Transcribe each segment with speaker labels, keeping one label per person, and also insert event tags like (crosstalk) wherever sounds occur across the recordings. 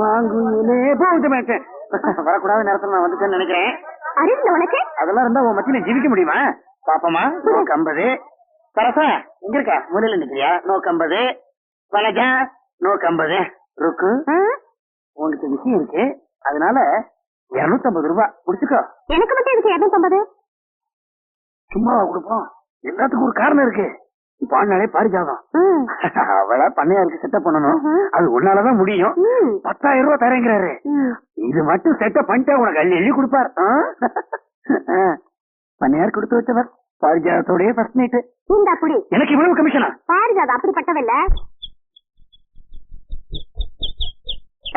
Speaker 1: மாங்குயிலே போகுது மேட்டேன் வரக்கூடாத நேரத்துல நான் வந்துட்டேன்னு நினைக்கிறேன்.
Speaker 2: அறிவுல உனக்கு?
Speaker 1: அதெல்லாம் இருந்தா உன் மத்தியில ஜீவிக்க முடியுமா? பாப்பமா நோக்கு ஐம்பது சரசா இங்க இருக்க. முதல்ல நிக்கிறியா? நோக்கு ஐம்பது வனஜா நோக்கு ஐம்பது ருக்கு? உனக்கு விஷயம் இருக்கு. அதனால இருநூத்தி ஐம்பது ரூபாய் குடிச்சுக்கோ.
Speaker 2: எனக்கு மட்டும் இதுக்கு இரநூத்தம்பது?
Speaker 1: சும்மாவா கொடுப்போம். எல்லாத்துக்கும் ஒரு காரணம் இருக்கு. இப்ப ஆனாலே பாரிஜாதம். அவளா பண்ணையாருக்கு செட்டப் பண்ணணும். அது உன்னாலதான் முடியும். பத்தாயிரம் ரூபாய் தரேங்கிறாரு. இது மட்டும் செட்டப் பண்ணிட்டா உனக்கு அள்ளி அள்ளி கொடுப்பார். பண்ணையார் கொடுத்து வச்சவர் பாரிஜாதத்தோடய ஃபர்ஸ்ட் நைட்டு
Speaker 2: இந்த அப்படி
Speaker 1: எனக்கு இவ்வளவு கமிஷனா
Speaker 2: அது அப்படிப்பட்டவில்ல.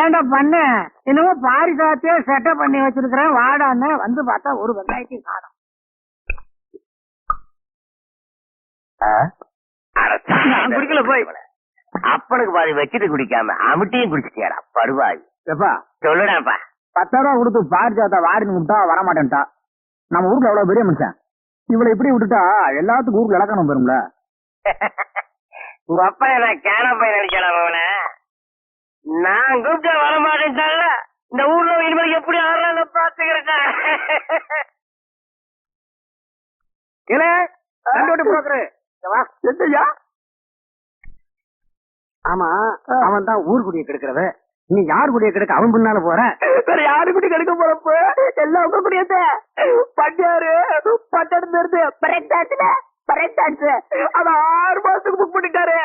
Speaker 3: ஏண்டா பண்ண? என்னமோ பாரிசாத்தே செட்டப் பண்ணி வச்சிருக்கிறேன். வாடான்னு வந்து பார்த்தா ஒரு வெங்காயத்தையும் காணும்.
Speaker 1: நான் குடிக்கல போய்.
Speaker 4: அப்பனுக்கு பாதி வச்சுட்டு குடிக்காம அமிட்டியும் குடிச்சிட்டியாடா படுவாய்
Speaker 1: எப்பா?
Speaker 4: சொல்லுடாப்பா.
Speaker 1: பத்தாயிரம் ரூபாய் கொடுத்து பாரிஜாதா வாரின்னு விட்டா வரமாட்டேன்ட்டா. நம்ம ஊர்ல எவ்வளவு பெரிய மனுஷன்? இவளை இப்படி விட்டுட்டா எல்லாத்துக்கும் ஊர்ல இலக்கணம் பெறும்ல
Speaker 4: உங்க அப்பா என்ன கேன பையன் நினைக்கலாம் அவன நான் கூப்பிட்டா வர மாட்டேன்ட்டால இந்த ஊர்ல இனிமேல் எப்படி ஆடுறாங்க பாத்துக்கிறேன்
Speaker 1: இல்ல புரோக்கரு என்னய்யா ஆமா அவன் தான் ஊர் குடிய கெடுக்கிறவ. நீ யார் குடிய கெடுக்க அவன் பின்னால போற? வேற யாரு குடி கெடுக்க போறப்ப எல்லாம் உங்க குடியத்த பட்டியாரு பட்டணம் இருந்து பரெக்டான்ஸ்ல பரெக்டான்ஸ் அவன் ஆறு மாசத்துக்கு புக் பண்ணிட்டாரு.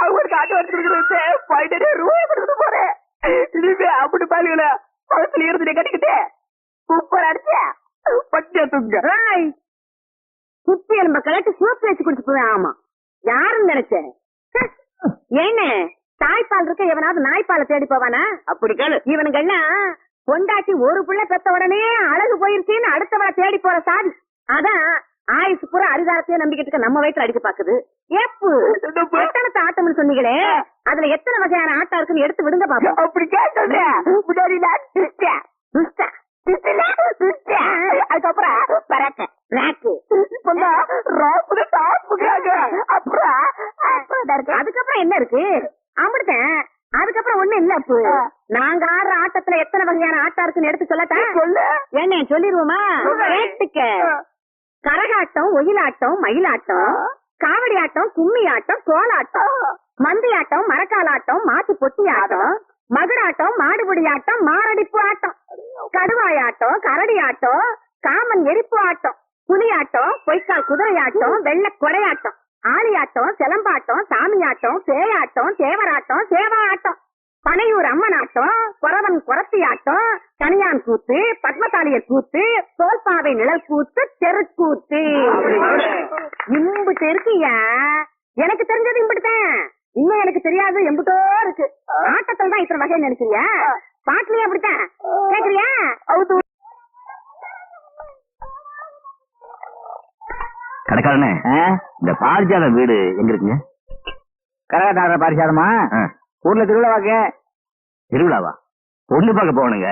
Speaker 1: அவங்களுக்கு ஆட்டோ எடுத்துருக்கிறது பதினேழு ரூபாய் கொடுத்து போறேன். இனிமே அப்படி பாருங்கள பழத்துல இருந்து கட்டிக்கிட்டு சூப்பர் அடிச்ச பட்டியா தூங்க.
Speaker 2: குத்தி எலும்ப கலட்டு சூப் வச்சு குடிச்சு போவேன். ஆமா. யாருன்னு நினைச்சேன் என்ன தாய்ப்பால் இருக்க எவனாவது நாய்ப்பாலை தேடி போவானா?
Speaker 4: அப்படி கேளு.
Speaker 2: இவனுங்க எல்லாம் பொண்டாட்டி ஒரு புள்ள பெத்த உடனே அழகு போயிருச்சுன்னு அடுத்தவளை தேடி போற சாதி. அதான் ஆயுசு பூரா அரிதாரத்தையே நம்பிக்கிட்டு இருக்க நம்ம வயிற்றுல அடிக்க பாக்குது. ஏப்பு பட்டணத்து ஆட்டம்னு சொன்னீங்களே? அதுல எத்தனை வகையான ஆட்டம் இருக்குன்னு எடுத்து விடுங்க பாப்போம்.
Speaker 1: அப்படி கேட்டது. முன்னாடி. அதுக்கப்புறம் பறக்க.
Speaker 2: ராக்கு. என்ன இருக்கு? அமிர்தன் அதுக்கப்புறம் ஒண்ணு இல்ல அப்பு. நாங்க ஆடுற ஆட்டத்துல எத்தனை வகையான ஆட்டம் இருக்குன்னு எடுத்து சொல்லட்டா?
Speaker 1: சொல்லு.
Speaker 2: என்ன சொல்லிருவோமா? கேட்டுக்க கரகாட்டம் ஒயிலாட்டம் மயிலாட்டம் காவடி ஆட்டம் கும்மி ஆட்டம் கோலாட்டம் மந்தி ஆட்டம் மரக்காலாட்டம் மாட்டு பொட்டி ஆட்டம் மகுடாட்டம் மாடுபிடி ஆட்டம் மாரடிப்பு ஆட்டம் கடுவாயாட்டம் கரடி ஆட்டம் காமன் எரிப்பு ஆட்டம் புலியாட்டம் பொய்க்கால் குதிரை ஆட்டம் வெள்ள கொடையாட்டம். ஆளியாட்டம் சிலம்பாட்டம் சாமியாட்டம் பேயாட்டம் தேவராட்டம் சேவா ஆட்டம் பனையூர் அம்மன் ஆட்டம் குறவன் குரத்தி ஆட்டம் கனியான் கூத்து பத்மதாலியர் கூத்து தோல்பாவை நிழல் கூத்து தெருக்கூத்து. இம்புட்டு இருக்கியா எனக்கு தெரிஞ்சது இம்புட்டுதான். இன்னும் எனக்கு தெரியாது எம்புட்டோ இருக்கு. ஆட்டத்துல தான் இத்தனை வகை நினைக்கிறியா? பாட்டுலயே அப்படித்தான். கேக்குறியா?
Speaker 4: கடைக்காரனே இந்த பாரிஜாத வீடு எங்க இருக்குங்க?
Speaker 1: கரகாட்டார பாரிசாரமா
Speaker 4: ஆ,
Speaker 1: ஊர்ல திருவிழாவாக்க
Speaker 4: திருவிழாவா? பொண்ணு பார்க்க போகணுங்க.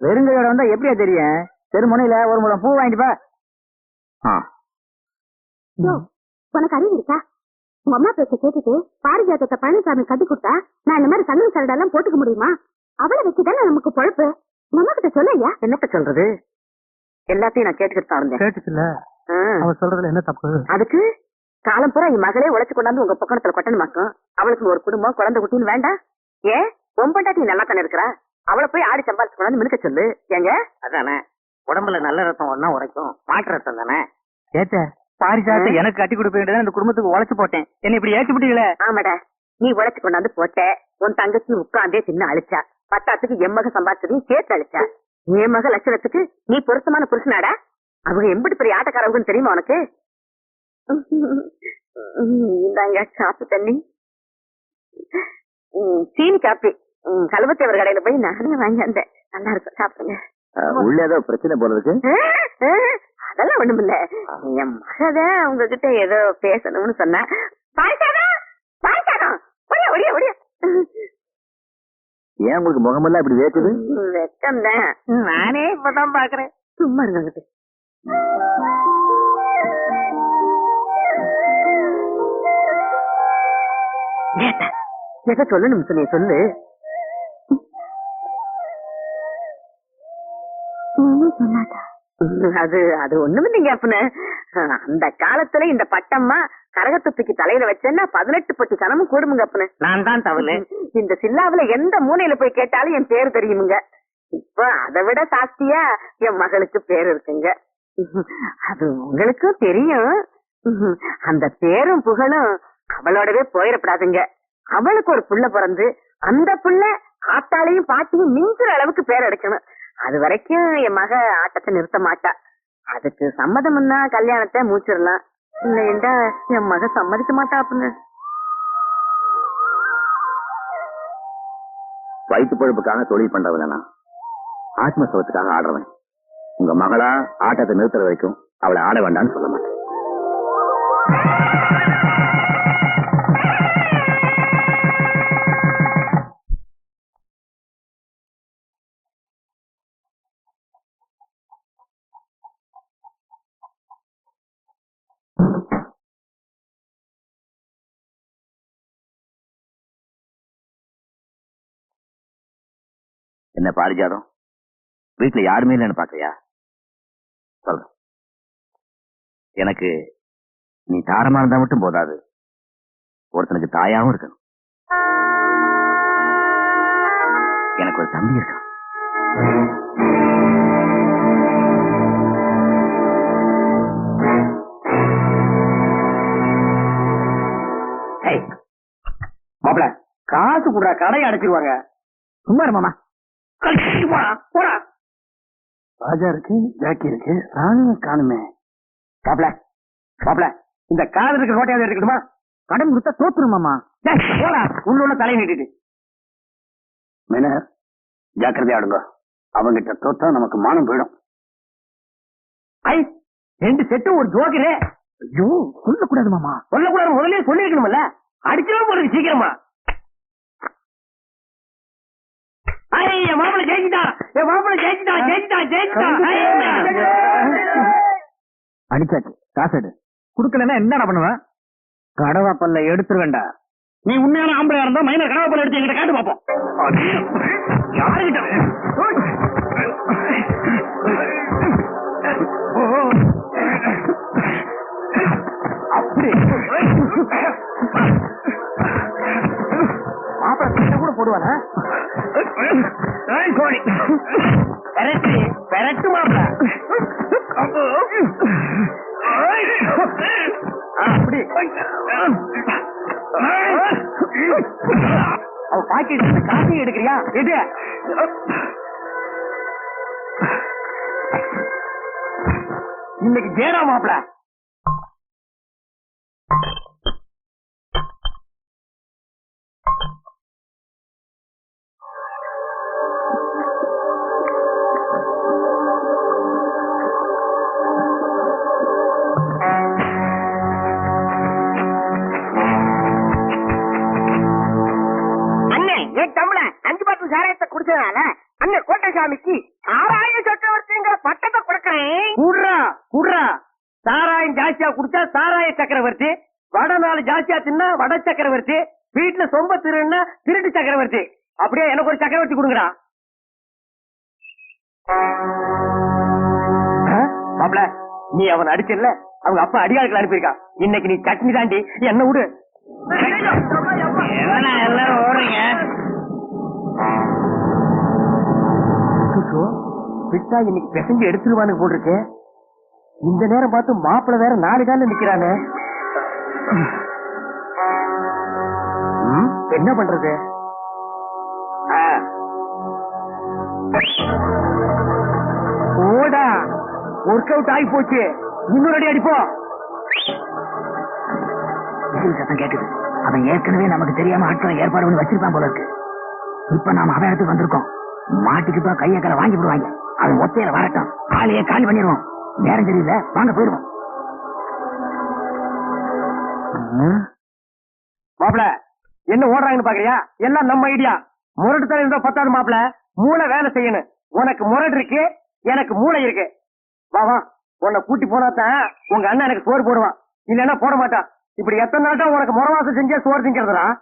Speaker 1: வெறுங்கையோட வந்தா எப்படியா தெரியும்? தெருமுனையில ஒரு முழம் பூ வாங்கிட்டு பா.
Speaker 2: உனக்கு அறிவு இருக்கா? உங்க அம்மா பேச்ச கேட்டுட்டு பாரிஜாத்தத்தை பழனிசாமி கட்டி கொடுத்தா நான் இந்த மாதிரி சல்லு சரடெல்லாம் போட்டுக்க முடியுமா? அவளை வச்சுதானே நமக்கு பொழப்பு. நம்ம கிட்ட சொல்லையா
Speaker 1: என்னத்த சொல்றது?
Speaker 2: எல்லாத்தையும் நான் கேட்டுக்கிட்டு தான் இருந்தேன்.
Speaker 3: அவ சொல்றதுல என்ன தப்பு?
Speaker 2: அதுக்கு காலம் பூரா என் மகளே உழைச்சு கொண்டாந்து உங்க பக்கத்துல கொட்டணுமாக்கும் அவளுக்கு ஒரு குடும்பம் குழந்தை குட்டின்னு வேண்டாம். ஏன் பொம்பண்டாட்டி நல்லா தானே இருக்கிறா? அவளை போய் ஆடி சம்பாதிச்சு கொண்டாந்து மினுக்க சொல்லு. ஏங்க?
Speaker 4: அதானே. உடம்புல நல்ல ரத்தம் ஒன்னா உரைக்கும். மாட்டு ரத்தம் தானே?
Speaker 3: ஏத்த பாரிசாத்தை எனக்கு கட்டி கொடுக்க வேண்டியதான் இந்த குடும்பத்துக்கு உழைச்சு போட்டேன். என்ன இப்படி ஏற்றி விட்டீங்களே
Speaker 2: ஆமாடா. நீ உழைச்சு கொண்டாந்து போட்ட உன் தங்கச்சி உட்காந்தே தின்னு அழிச்சா. பத்தாத்துக்கு என் மக சம்பாதிச்சதையும் சேர்த்து அழிச்சா. என் மக லட்சணத்துக்கு நீ பொருத்தமான புருஷனாடா. அவங்க எம்பிட்டு பெரிய ஆட்டக்காரவங்கன்னு தெரியுமா உனக்கு? இந்தாங்க காப்பி தண்ணி. சீனி காப்பி. ம், கழுவத்தேவர் கடையில போய் நானே வாங்கி வந்தேன். நல்லா இருக்கும் சாப்பிடுங்க.
Speaker 4: உள்ள ஏதோ பிரச்சனை போல இருக்கு.
Speaker 2: அதெல்லாம் ஒண்ணுமில்ல என் மகதான் உங்ககிட்ட ஏதோ பேசணும்னு சொன்னா. பாய்ச்சாதம் பாய்ச்சாதம் ஒடியா ஒடியா ஒடியா.
Speaker 4: ஏன் உங்களுக்கு முகமெல்லாம் இப்படி வேக்குது
Speaker 2: வெக்கம் தான்
Speaker 3: நானே இப்பதான் பாக்குறேன்.
Speaker 2: சும்மா இருங்க எதை சொல்லணும் சொல்லி சொல்லு.
Speaker 5: அது அது ஒண்ணும் இல்லைங்க அப்பனு. அந்த காலத்துல இந்த பட்டம்மா கரகத்துப்பிக்கு தலையில வச்சேன்னா பதினெட்டு பட்டி கனமும் கூடுமுங்க அப்பனு.
Speaker 6: நான் தான் தவறு
Speaker 5: இந்த சில்லாவுல எந்த மூலையில போய் கேட்டாலும் என் பேர் தெரியுமுங்க. இப்ப அதை விட சாஸ்தியா என் மகளுக்கு பேர் இருக்குங்க. (laughs) அது உங்களுக்கும் தெரியும். (laughs) அந்த பேரும் புகழும் அவளோடவே போயிடப்படாதுங்க. அவளுக்கு ஒரு புள்ள பிறந்து அந்த புள்ள ஆட்டாலையும் பாட்டியும் மிஞ்சுற அளவுக்கு பேர் அடைக்கணும் அது வரைக்கும் என் மக ஆட்டத்தை நிறுத்த மாட்டா. அதுக்கு சம்மதம்னா கல்யாணத்தை மூச்சிடலாம் இல்லைண்டா என் மக சம்மதிக்க மாட்டா அப்படின்னு.
Speaker 7: வயிற்று பொழுப்புக்காக தொழில் பண்றவன் ஆத்ம ஆத்மசவத்துக்காக ஆடுறவன். உங்க மகளா ஆட்டத்தை நிறுத்துற வரைக்கும் அவளை ஆட வேண்டாம்னு சொல்ல மாட்டேன். என்ன பாரிஜாதம்? வீட்டுல யாருமே இல்லைன்னு பாக்கறியா சொல்றேன். எனக்கு நீ தாரமா இருந்தா மட்டும் போதாது. ஒருத்தனுக்கு தாயாவும் இருக்கணும். எனக்கு ஒரு தம்பி இருக்கணும்
Speaker 6: மாப்பிள காசு கூட கடையை அடைச்சிருவாங்க. சும்மா மாமா. போறா போடா. ராஜா இருக்கு ஜாக்கி இருக்கு ராணுவ காணுமே. மாப்பிள மாப்பிள இந்த காதல் இருக்கிற கோட்டையாவது எடுக்கணுமா கடன் கொடுத்தா தோத்துருமாமா போடா. உள்ள உள்ள தலையை நீட்டிட்டு.
Speaker 7: மேனர் ஜாக்கிரதையா ஆடுங்க அவங்கிட்ட தோத்தா நமக்கு மானம் போயிடும்.
Speaker 6: ஐ ரெண்டு செட்டும் ஒரு ஜோக்கிலே. ஐயோ சொல்லக்கூடாது மாமா. சொல்லக்கூடாது முதலே சொல்லிருக்கணும்ல அடிச்சிடும் போறது சீக்கிரமா. ஐய என் மாப்பிள என் மாப்பிள ஜெயிச்சிட்டா ஜெயிச்சிட்டா ஜெயிச்சிட்டா
Speaker 7: அடிச்சாச்சு காசு எடு.
Speaker 6: குடுக்கலன்னா என்னடா பண்ணுவேன் கடவா பல்ல எடுத்துருவேண்டா நீ உண்மையான ஆம்பளையா இருந்தா மைனர் கடவா பல்ல எடுத்து எங்கிட்ட காட்டு பாப்போம். யாருகிட்ட? அப்படி. மாப்பிள சட்டை கூட போடுவானா பெரட்டு பெரட்டு மாப்பிள. அப்படி. அவ பாக்கெட் காசையும் எடுக்கிறியா? எது இன்னைக்கு ஜேடா
Speaker 8: மாப்பிள்ள சாராயத்தை குடிச்சதுனால அண்ணன் கோட்டைசாமிக்கு ஆறாயிர சக்கரவர்த்திங்கிற பட்டத்தை கொடுக்கறேன்.
Speaker 6: குடுறா குடுறா. சாராயம் ஜாஸ்தியா குடிச்சா சாராய சக்கரவர்த்தி வடை நாலு ஜாஸ்தியா தின்னா வட சக்கரவர்த்தி வீட்டுல சொம்ப திருன்னா திருட்டு சக்கரவர்த்தி. அப்படியே எனக்கு ஒரு சக்கரவர்த்தி கொடுங்கடா. மாப்ள நீ அவன் அடிச்சல அவங்க அப்பா அடியாட்கள் அனுப்பியிருக்கான் இன்னைக்கு நீ சட்னி தாண்டி என்ன விடு. எல்லாரும் ஓடுறீங்க? விட்டா இன்னைக்கு பெசஞ்சு எடுத்துருவானு போட்டிருக்கு இந்த நேரம் பார்த்து மாப்பிள்ள வேற நாலு கால நிக்கிறானே. என்ன பண்றது. ஓடா ஒர்க் அவுட் ஆகி போச்சு. இன்னொரு அடி அடிப்போம்
Speaker 8: சத்தம் கேக்குது அவன் ஏற்கனவே நமக்கு தெரியாம ஆட்களை ஏற்பாடு பண்ணி வச்சிருப்பான் போல இருக்கு. இப்ப நாம அவன் இடத்துக்கு வந்திருக்கோம். மாட்டிக்கிட்டோம் கைய கால வாங்கி விடுவாங்க அவன் ஒத்தையில வரட்டும். ஆளையே காலி பண்ணிடுவோம். நேரம் தெரியல. வாங்க போயிடுவோம்.
Speaker 6: மாப்பிள என்ன ஓடுறாங்கன்னு பாக்குறியா? எல்லாம் நம்ம ஐடியா முரட்டு தலை இருந்தா பத்தாது மாப்பிள. மூளை வேலை செய்யணும். உனக்கு முரடு இருக்கு எனக்கு மூளை இருக்கு. வா வா. உன்னை கூட்டி போனாதான் உங்க அண்ணன் எனக்கு சோறு போடுவான். இல்லன்னா போட மாட்டான். இப்படி எத்தனை நாட்டா உனக்கு முறவாசம் செஞ்சா சோறு திங்கிறதுடா?